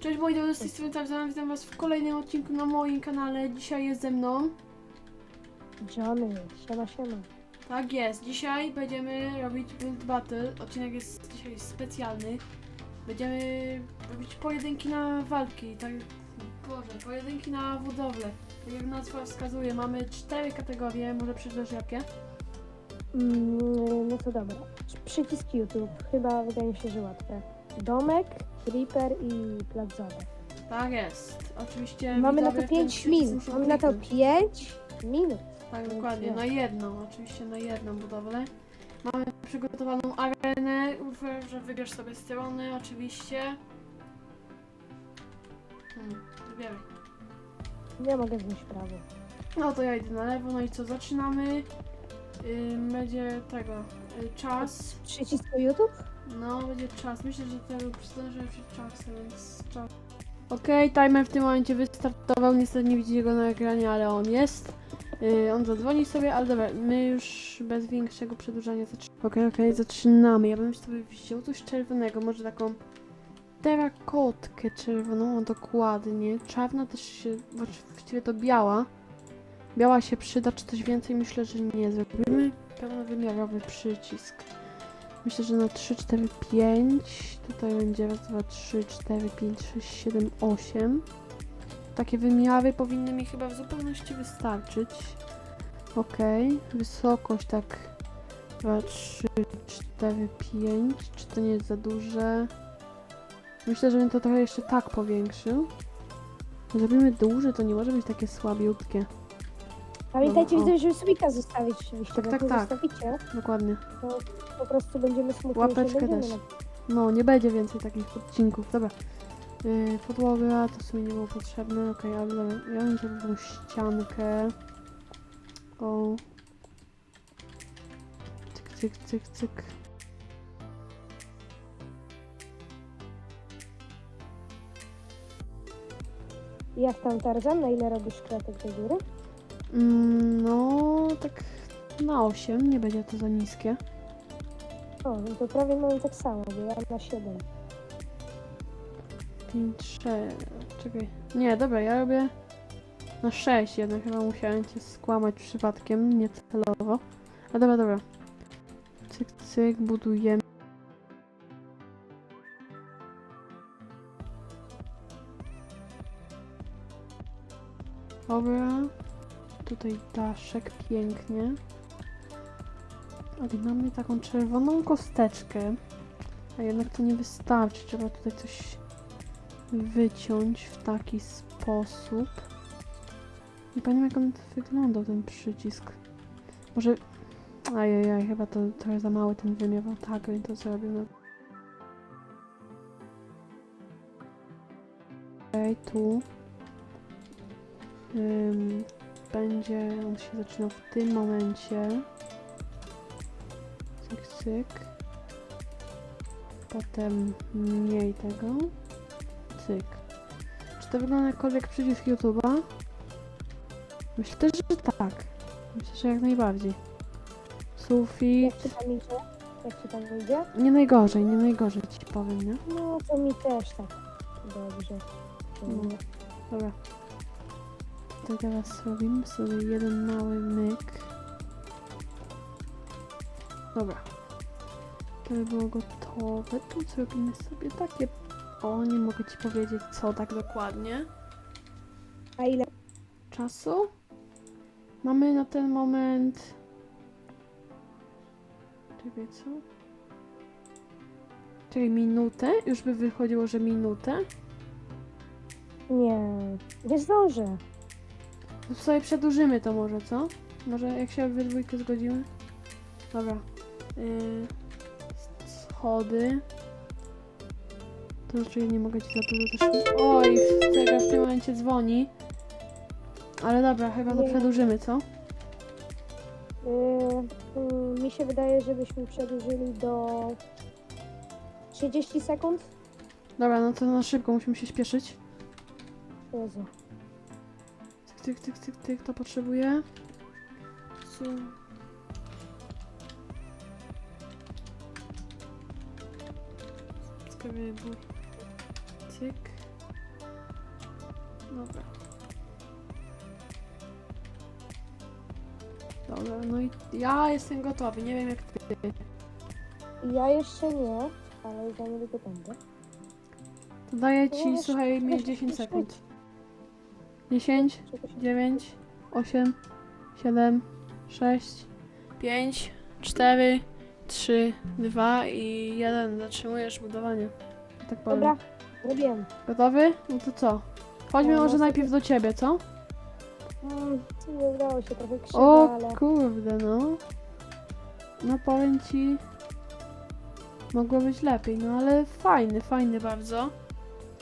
Cześć moi drodzy, z tej strony Tarzan, witam was w kolejnym odcinku na moim kanale. Dzisiaj jest ze mną. Johnny, siema, siema. Tak jest, dzisiaj będziemy robić Build Battle. Odcinek jest dzisiaj specjalny. Będziemy robić pojedynki na walki, tak, boże, pojedynki na budowlę. Tak jak nazwa wskazuje, mamy cztery kategorie, może przyjrzeć jakie? Mm, no to dobra. Przycisk YouTube, chyba wydaje mi się, że łatwe. Domek, Creeper i zabaw. Tak jest, oczywiście. Mamy na to w ten 5 przycisk minut. muszą Mamy na to kliknąć. 5 minut. Tak, dokładnie, nie. na jedną, oczywiście na jedną budowlę. Mamy przygotowaną arenę, Ufę, że wybierz sobie strony, oczywiście. Hmm, wybieraj. Ja mogę wziąć prawo. No to ja idę na lewo, no i co, zaczynamy. Ym, będzie tego, y, czas. Przycisk YouTube? No, będzie czas. Myślę, że tego zdążę przed czasem, więc czas. Okej, timer w tym momencie wystartował. Niestety nie widzicie go na ekranie, ale on jest. Yy, on zadzwoni sobie, ale dobra, my już bez większego przedłużania zaczynamy. Okej, okej, zaczynamy. Ja bym sobie wziął coś czerwonego, może taką terakotkę czerwoną, dokładnie. Czarna też się, właściwie to biała. Biała się przyda, czy coś więcej? Myślę, że nie. Zrobimy pełnowymiarowy przycisk. Myślę, że na 3, 4, 5. Tutaj będzie raz, 2, 3, 4, 5, 6, 7, 8. Takie wymiary powinny mi chyba w zupełności wystarczyć. Ok. Wysokość tak 2, 3, 4, 5. Czy to nie jest za duże? Myślę, że bym to trochę jeszcze tak powiększył. Zrobimy duże, to nie może być takie słabiutkie. Pamiętajcie, Dobra, o. żeby subika zostawić oczywiście, Tak, tak, tak. zostawicie, Dokładnie. to po prostu będziemy smutni. Łapeczkę też. No, nie będzie więcej takich odcinków. Dobra. Yy, podłoga to w sumie nie było potrzebne. Okej, ale dobra. Ja bym zrobił tą ściankę. O. Cyk, cyk, cyk, cyk. Jak tam Tarzan? Na ile robisz kratek do góry? Mm, no, tak na 8. Nie będzie to za niskie. O, no to prawie mamy tak samo, bo ja na 7. 5, 6. Czekaj. Nie, dobra, ja robię na 6 jednak. Chyba musiałem cię skłamać przypadkiem, niecelowo. A dobra, dobra. Cyk, cyk, budujemy. Dobra. Tutaj daszek pięknie. Ale mamy taką czerwoną kosteczkę. A jednak to nie wystarczy. Trzeba tutaj coś wyciąć w taki sposób. Nie pamiętam jak on wyglądał ten przycisk. Może... Ajajaj, chyba to trochę za mały ten wymiar. Tak, więc to zrobię. No. Okej, tu. Będzie... On się zaczyna w tym momencie. Cyk. Potem mniej tego. Cyk. Czy to wygląda jakkolwiek przycisk YouTube'a? Myślę też, że tak. Myślę, że jak najbardziej. Sufit. Jak ci tam idzie? Jak ci tam idzie? Nie najgorzej, nie najgorzej ci powiem, nie? No to mi też tak dobrze. No. Dobra. To teraz robimy sobie jeden mały myk. Dobra. To by było gotowe. Tu zrobimy sobie takie... O, nie mogę ci powiedzieć co tak dokładnie. A ile? czasu. Mamy na ten moment. Czekaj, co? Czekaj, minutę? Już by wychodziło, że minutę? Nie, nie zdążę. To sobie przedłużymy to może, co? Może jak się we dwójkę zgodzimy? Dobra. Yy, schody. To znaczy ja nie mogę ci za dużo też... Oj, czeka w tym momencie dzwoni. Ale dobra, chyba to Nie. przedłużymy, co? Yy, yy, mi się wydaje, żebyśmy przedłużyli do 30 sekund. Dobra, no to na szybko musimy się śpieszyć. Jezu. Tyk, tyk, tyk, tyk, tyk, to potrzebuję. Su. Cyk. Dobra. Dobra, no i ja jestem gotowy, nie wiem jak ty. Ja jeszcze nie, ale za niedługo będę. To daję ci, słuchaj, mi jeszcze- 10 jeszcze- sekund. 10, Czegoś 9, 8, 7, 6, 5, 4, 3, 2 i 1. Zatrzymujesz budowanie. Tak powiem. Dobra, robiłem. Gotowy? No to co? Chodźmy No, może no, najpierw do ciebie, co? Mm, nie udało się trochę krzywo, O ale kurde, no. No powiem ci. Mogło być lepiej, no ale fajny, fajny bardzo.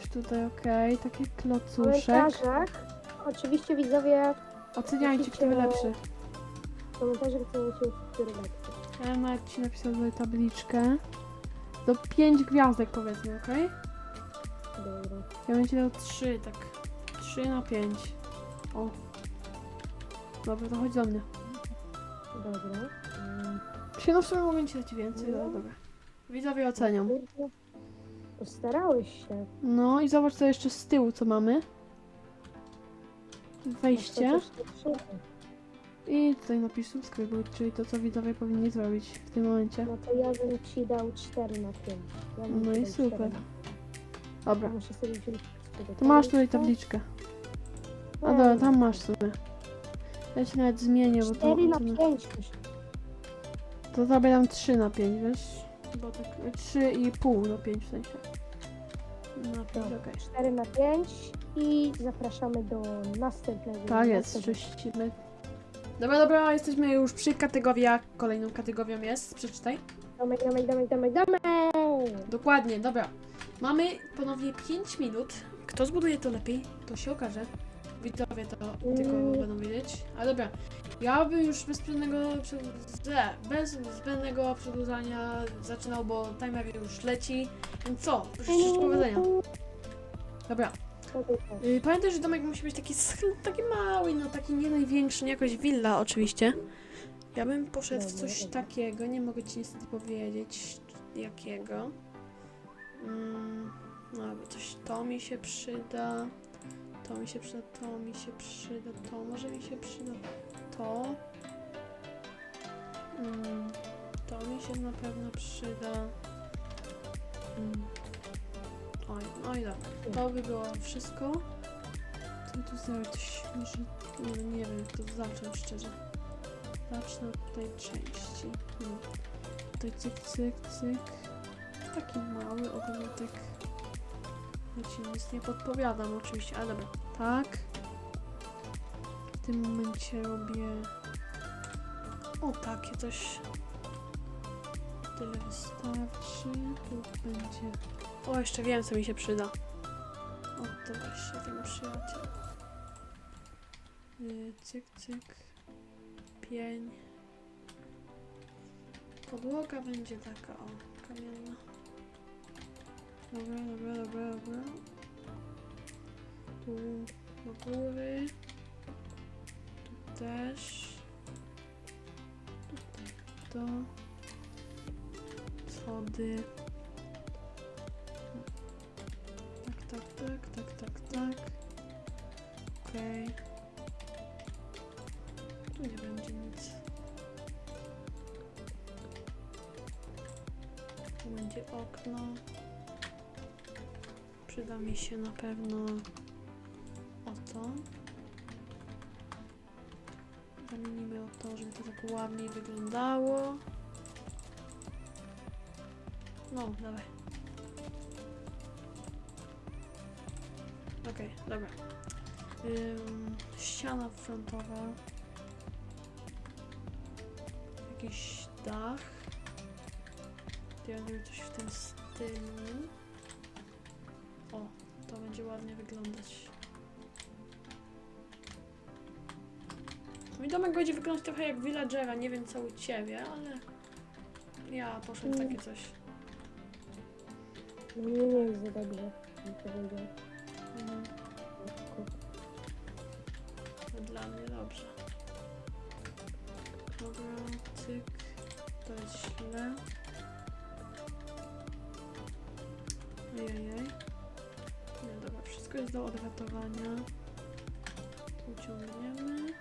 Już tutaj okej, taki w klocuszek. komentarzach oczywiście widzowie Oceniajcie, który lepszy. w komentarzach oceniacie, który lepszy. Ja nawet ci napisał tutaj tabliczkę. Do 5 gwiazdek powiedzmy, okej? Dobra. Ja bym ci dał 3, tak. 3 na 5. O. Dobra, to chodź do mnie. Dobra. Mm, Się no w sumie mogę ci dać więcej, No. ale dobra. Widzowie kurde. Postarałeś się. No i zobacz co jeszcze z tyłu, co mamy. Wejście. I tutaj napis subskrybuj, czyli to, co widzowie powinni zrobić w tym momencie. No to ja bym ci dał 4 na 5. Ja bym No ci i dał super. 4 na- Dobra, Muszę sobie wziąć sobie to masz tutaj tabliczkę. tabliczkę. A dobra, tam masz sobie. Ja ci nawet zmienię, bo to, 4 na to, 5 to tobie dam 3 na 5, wiesz? Bo tak 3,5 na 5 w sensie. Na 5, Dobra, okej. 4 na 5 i zapraszamy do następnego. Tak jest, następnego. Dobra, dobra, jesteśmy już przy kategorii. A Kolejną kategorią jest, przeczytaj. Domek, domek, domek, domek, domek! Dokładnie, dobra. Mamy ponownie 5 minut. Kto zbuduje to lepiej, to się okaże. Widzowie to tylko Mm. będą wiedzieć. Ale dobra, ja bym już bez zbędnego, ze- bez zbędnego przedłużania zaczynał, bo timer już leci. Więc co? Życzę powodzenia. Dobra, Yy, pamiętaj, że domek musi być taki, sch- taki mały, no taki nie największy, nie jakoś willa oczywiście. Ja bym poszedł w coś takiego, nie mogę ci niestety powiedzieć jakiego. Mm, no, bo coś to mi się przyda, to mi się przyda, to mi się przyda, to może mi się przyda, to. Mm, to mi się na pewno przyda. Mm. Oj, no i dobra. To by było wszystko. Co tu zrobić? Może, nie, nie wiem jak to zacząć szczerze. Zacznę od tej części. Hmm. Tutaj cyk, cyk, cyk. Taki mały ogródek. Ja ci nic nie podpowiadam oczywiście, ale dobra. Tak. W tym momencie robię... O, takie coś. Tyle wystarczy. Tu będzie... O, jeszcze wiem co mi się przyda. O, to właśnie ten przyjaciel. Yy, cyk, cyk. Pień. Podłoga będzie taka, o, kamienna. Dobra, dobra, dobra, dobra. Tu do góry. Tu też. Tutaj to. Schody. Okej. Tu nie będzie nic. Tu będzie okno. Przyda mi się na pewno oto. Zamienimy o to, żeby to tak ładniej wyglądało. No, dawaj. Okej, dobra. Ym, ściana frontowa. Jakiś dach. Ja zrobię coś w tym stylu. O, to będzie ładnie wyglądać. Mój domek będzie wyglądać trochę jak villagera, nie wiem co u ciebie, ale ja poszedłem takie coś. No Nie, nie jest za dobrze. bym Dobra, cyk. To jest źle. Ojej. Nie, dobra, wszystko jest do odratowania. Tu ciągniemy.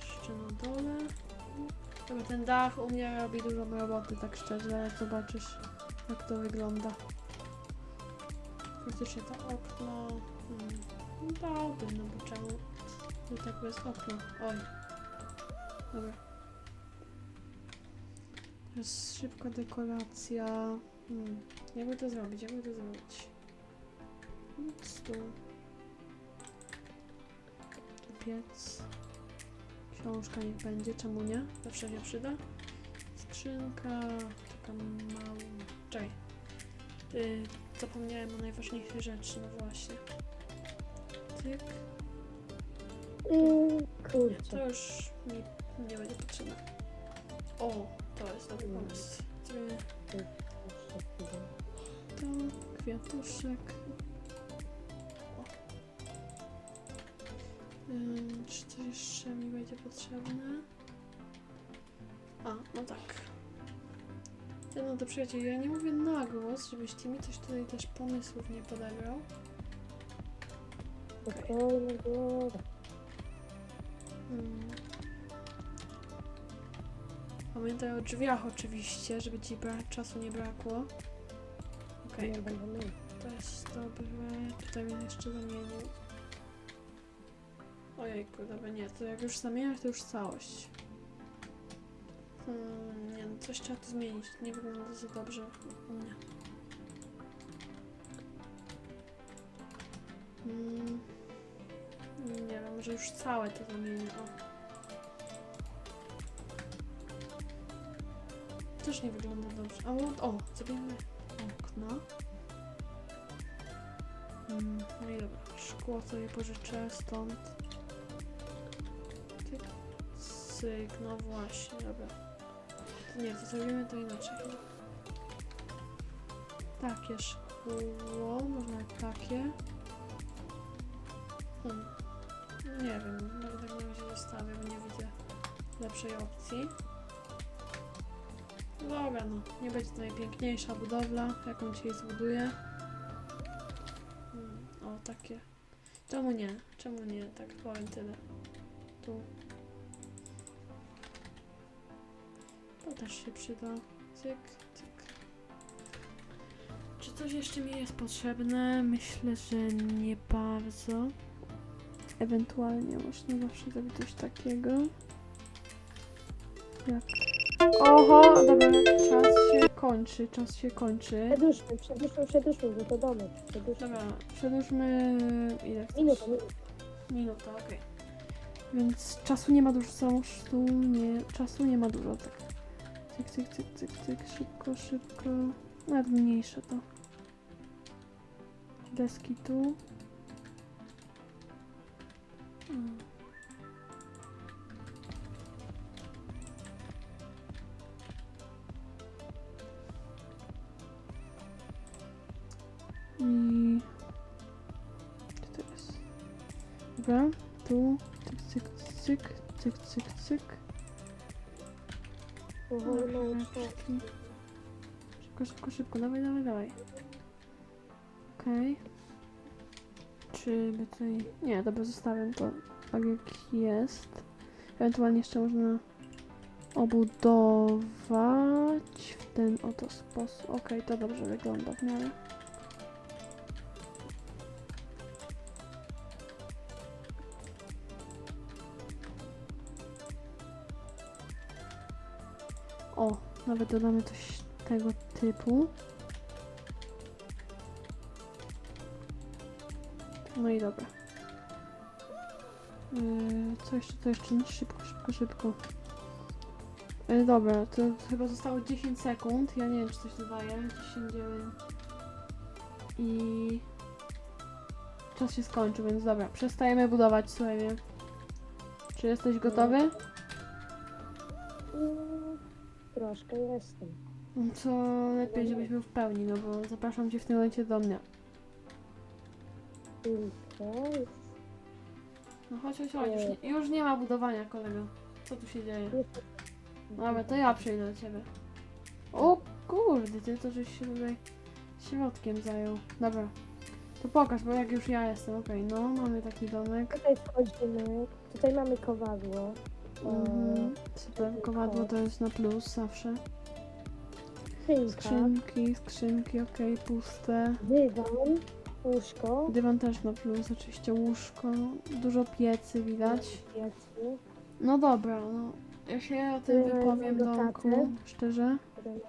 Jeszcze na dole. Dobra, ten dach u mnie robi dużo roboty, tak szczerze, jak zobaczysz jak to wygląda. Faktycznie to okno. Hmm. Dałbym, no bo czemu? No tak bez okna. Oj. Dobra. Teraz szybka dekoracja. Hmm. Jakby to zrobić? Jakby to zrobić? Stół. Tu Piec. Książka niech będzie, czemu nie? Zawsze się przyda. Skrzynka. Taka mała. Czekaj. Yy, zapomniałem o najważniejszej rzeczy, no właśnie. Tyk. Yy, kurczę. To już mi nie będzie potrzebne. O, to jest dobry pomysł. Zrobimy to, kwiatuszek. O. Ym, czy coś jeszcze mi będzie potrzebne? A, no tak. Ty, No to przyjaciel, ja nie mówię na głos, żebyś mi coś tutaj też pomysłów nie podawał. Spokojnie, głowa. Mm. Pamiętaj o drzwiach oczywiście, żeby ci bra- czasu nie brakło. Okej, Nie będę mył. to jest dobre. Tutaj mnie jeszcze zamienił. Ojejku, dobra, nie, to jak już zamieniasz, to już całość. Hmm, nie no, coś trzeba tu zmienić. Nie wygląda za dobrze u mnie. Hmm. Nie wiem, może już całe to zamienię. O. Też nie wygląda dobrze. A, o, zrobimy okna. Mm, no i dobra, szkło sobie pożyczę stąd. Tyk, cyk, no właśnie, dobra. Nie, to zrobimy to inaczej. Takie szkło, można takie. Hmm. Nie wiem, może tak nie się zostawię, bo nie widzę lepszej opcji. Dobra, no, nie będzie to najpiękniejsza budowla, jaką dzisiaj zbuduję. Mm, o, takie. Czemu nie? Czemu nie? Tak powiem tyle. Tu. To też się przyda. Cyk, cyk. Czy coś jeszcze mi jest potrzebne? Myślę, że nie bardzo. Ewentualnie można zawsze zrobić coś takiego. Jak... Oho, dobra, czas się kończy, czas się kończy. Przedłużmy, przedłużmy, przedłużmy, bo to domek. Przedłużmy. Dobra, przedłużmy... ile chcesz? Minuta, minuta. Minuta, okej. Więc czasu nie ma dużo, czasu nie, czasu nie ma dużo, tak. Cyk, cyk, cyk, cyk, cyk, szybko, szybko. Nawet mniejsze to. Deski tu. Mm. I... Co to jest? Dobra, tu, cyk, cyk, cyk, cyk, cyk, cyk. Powoli, mało czasu. Rączki. Szybko, szybko, szybko, dawaj, dawaj, dawaj. Okej. Czy by tutaj... Nie, dobra, zostawiam to tak jak jest. Ewentualnie jeszcze można obudować w ten oto sposób. Okej, to dobrze wygląda w miarę. O, nawet dodamy coś tego typu. No i dobra. Yy, co jeszcze, to jeszcze szybko, szybko, szybko. Yy, dobra, to chyba zostało 10 sekund. Ja nie wiem, czy coś dodaję. 10, 9. I... Czas się skończył, więc dobra. Przestajemy budować, słuchaj. Czy jesteś gotowy? Mm, Troszkę jestem. No To lepiej, żebyś był w pełni, no bo zapraszam cię w tym momencie do mnie. No chodź, chodź, chodź. Już nie, już nie ma budowania, kolego. Co tu się dzieje? Dobra, to ja przyjdę do ciebie. O, kurde, ty to żeś się tutaj środkiem zajął. Dobra. To pokaż, bo jak już ja jestem, okej, no, mamy taki domek. Tutaj wchodzimy, tutaj mamy kowadło. Mhm. Super, kowadło to jest na plus zawsze. Skrzynka, Skrzynki, skrzynki, okej, puste. dywan, łóżko, Dywan też na plus, oczywiście łóżko, dużo piecy widać. piecy, No dobra, no. Ja się o tym Yy, wypowiem do domku, taty. szczerze. mamy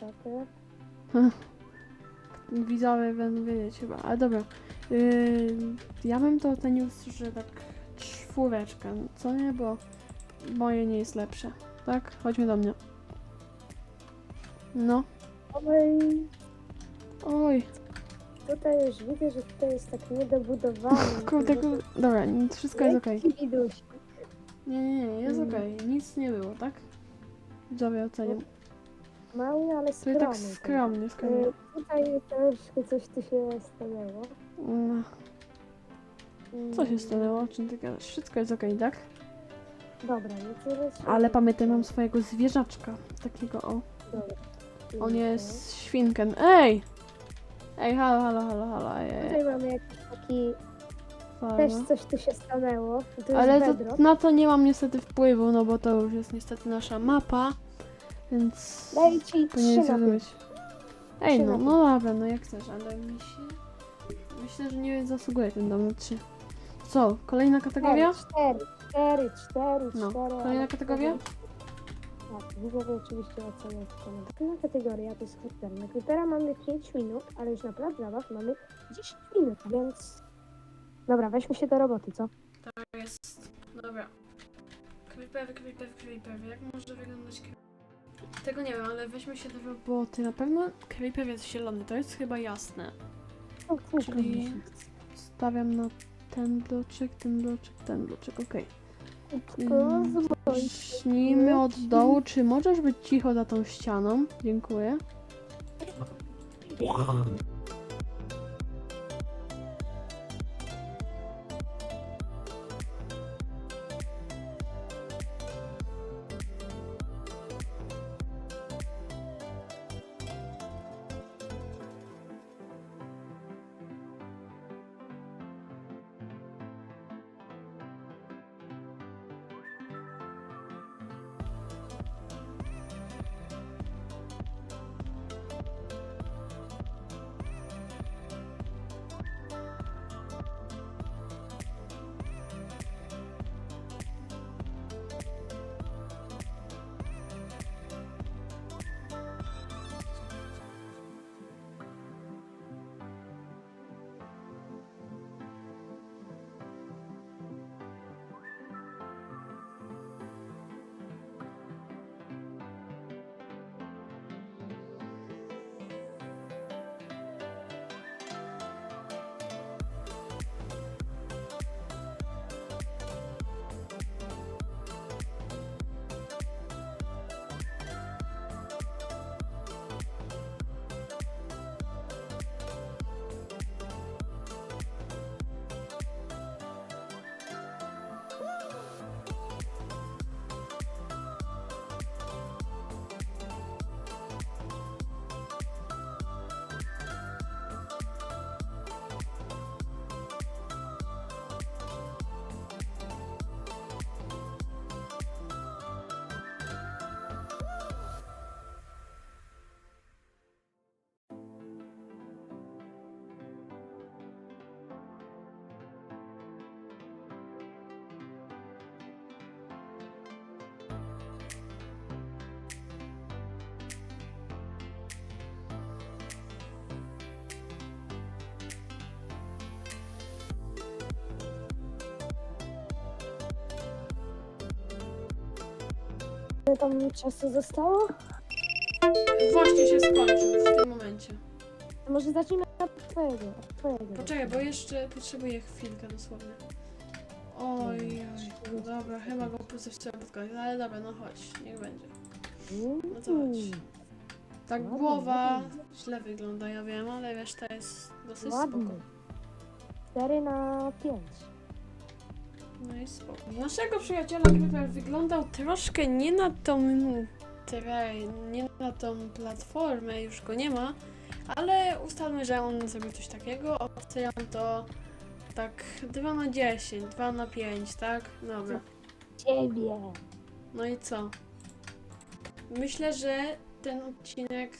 tatę. Widzowie będą wiedzieć chyba, ale dobra. Yy, ja bym to ocenił, że tak czwóreczkę, co nie, bo moje nie jest lepsze. Tak? Chodźmy do mnie. No. Oj, Oj, tutaj już widzę, że tutaj jest tak niedobudowane. kurde, kurde. Dobra, nic- wszystko jest okej. Widuś. Nie, nie, nie, jest Mm. okej. Nic nie było, tak? Widzowie oceniam. Mały, ale Tutaj skromny. tak skromnie, skromnie. Y, Tutaj troszkę coś tu się stanęło. Mm, Co się Mm, stanęło? O czym ty gadasz? Wszystko jest okej, tak? Dobra, no to jest... Ale pamiętaj, mam swojego zwierzaczka. Takiego o. Dobra. On jest świnkiem. Ej! Ej, halo, halo, halo, halo. Ej, ej, Tutaj mamy jakiś taki... Też coś tu się stanęło. To jest Ale to, bedrock. na to nie mam niestety wpływu, no bo to już jest niestety nasza mapa, więc Daj ci trzy. Ej, Trzy no, no dobra, no jak chcesz, ale mi się... Myślę, że nie zasługuje ten dom na trzy. Co, kolejna kategoria? Cztery, cztery, cztery, No. cztery. Kolejna ale kategoria? Tak, widzowie oczywiście ocenią w komentarzach. Kolejna kategoria to jest Creeper. Na Creepera mamy 5 minut, ale już na plac zabaw mamy 10 minut, więc... Dobra, weźmy się do roboty, co? To jest, dobra. Creeper, creeper, creeper. Jak może wyglądać creeper? Tego nie wiem, ale weźmy się do roboty. Na pewno creeper jest zielony, to jest chyba jasne. O, kurczę, Czyli-. Stawiam na ten bloczek, ten bloczek, ten bloczek, okej. Zbądź. Zacznijmy od dołu. Czy możesz być cicho za tą ścianą? Dziękuję. Ile tam czasu zostało? Właśnie się skończył w tym momencie. To może zacznijmy od twojego. Od twojego. Poczekaj, bo jeszcze potrzebuję chwilkę dosłownie. Oj, oj, dobra, chyba go pozewczyłem pod koniec, ale dobra, no chodź, niech będzie. No to chodź. Tak głowa źle wygląda, ja wiem, ale reszta jest dosyć Ładny. spoko. 4 na 5. No i spoko. Naszego przyjaciela Creeper wyglądał troszkę nie na tą nie na tą platformę, już go nie ma, ale ustalmy, że on zrobił coś takiego. Oceniam to tak 2 na 10, 2 na 5, tak? Dobra. Ciebie. No i co? Myślę, że ten odcinek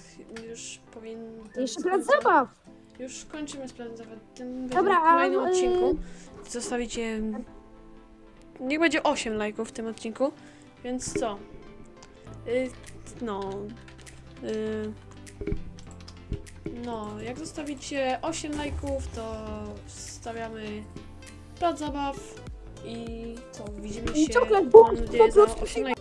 już powinien. Jeszcze plac zabaw. Już kończymy z planem zabaw. Tym Dobra, w kolejnym y- odcinku zostawicie. Niech będzie 8 lajków w tym odcinku. Więc co? Y, no. Y, no, jak zostawicie 8 lajków, to wstawiamy plac zabaw. I co? Widzimy się. Mam nadzieję, za prostu 8 lajków.